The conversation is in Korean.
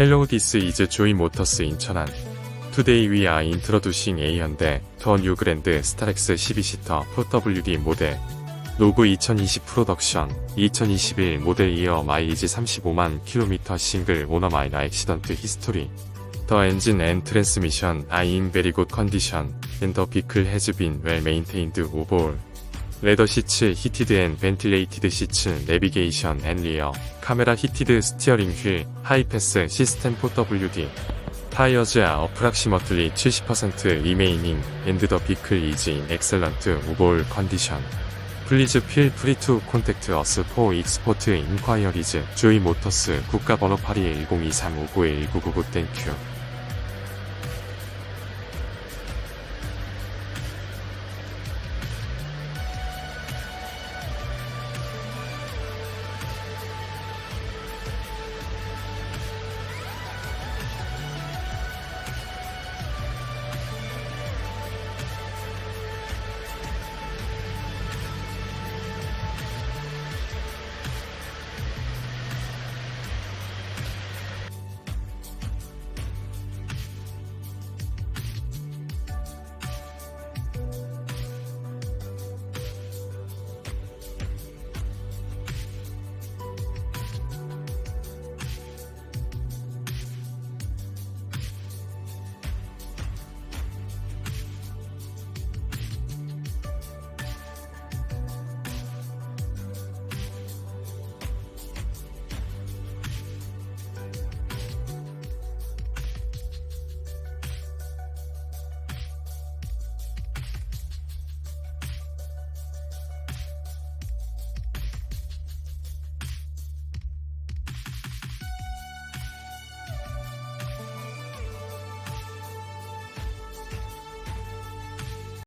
Hello, this is Joy Motors in 천안. Today we are introducing A 현대 더 뉴 그랜드 스타렉스 12시터 4WD 모델. 로그 2020 프로덕션 2021 모델 이어 마일리지 35만 킬로미터 싱글 오너 마이너 액시던트 히스토리. And transmission are in very good condition and the vehicle has been well maintained overall. 레더 시츠, 히티드 앤 벤틸레이티드 시츠, 내비게이션 앤 리어, 카메라 히티드 스티어링 휠, 하이패스 시스템 4WD. 타이어즈 are approximately 70% remaining and the vehicle is in excellent overall condition. Please feel free to contact us for export inquiries. 조이 모터스 국가 번호 821023591999 땡큐.